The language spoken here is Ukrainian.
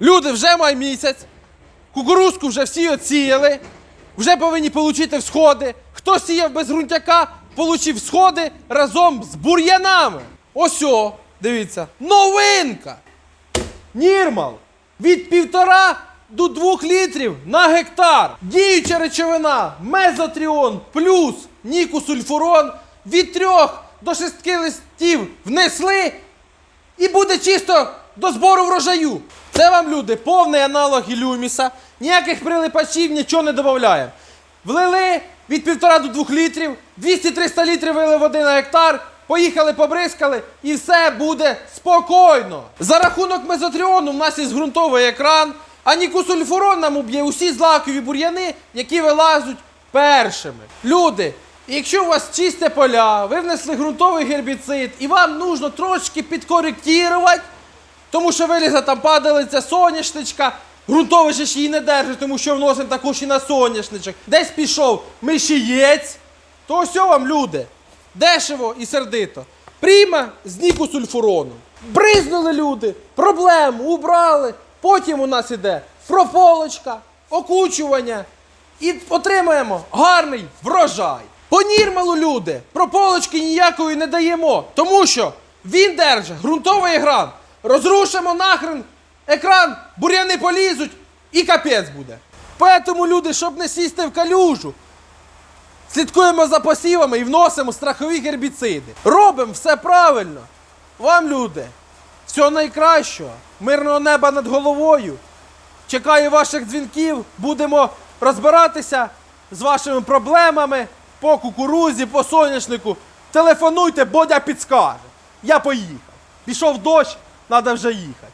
Люди вже май місяць, кукурузку вже всі оціяли, вже повинні отримати всходи. Хто сіяв без ґрунтяка, получив сходи разом з бур'янами. Ось о, дивіться, новинка! Нірмал від півтора до двох літрів на гектар. Діюча речовина мезотріон плюс нікусульфурон від трьох до шести листів внесли і буде чисто до збору врожаю. Це вам, люди, повний аналог ілюміса, ніяких прилипачів, нічого не додаємо. Влили від 1,5 до 2 літрів, 200-300 літрів вили води на гектар, поїхали, побризкали, і все буде спокійно. За рахунок мезотріону в нас є ґрунтовий екран, а нікусульфурон нам уб'є усі злакові бур'яни, які вилазуть першими. Люди, якщо у вас чисте поля, ви внесли ґрунтовий гербіцид, і вам нужно трошки підкоректувати, тому що вилізла там падалиця соняшничка, ґрунтовий же ж її не держить, тому що вносимо також і на соняшничок. Десь пішов мишієць, то ось вам люди. Дешево і сердито. Пріма з нікосульфуроном. Бризнули люди, проблему убрали. Потім у нас іде прополочка, окучування. І отримаємо гарний врожай. По нірмалу, люди, прополочки ніякої не даємо, тому що він держить ґрунтовий екран. Розрушимо нахрен екран, бур'яни полізуть і капець буде. Поэтому, люди, щоб не сісти в калюжу, слідкуємо за посівами і вносимо страхові гербіциди. Робимо все правильно. Вам, люди, всього найкращого, мирного неба над головою. Чекаю ваших дзвінків, будемо розбиратися з вашими проблемами по кукурузі, по соняшнику. Телефонуйте, Бодя підскаже. Я поїхав. Пішов дощ, треба вже їхати.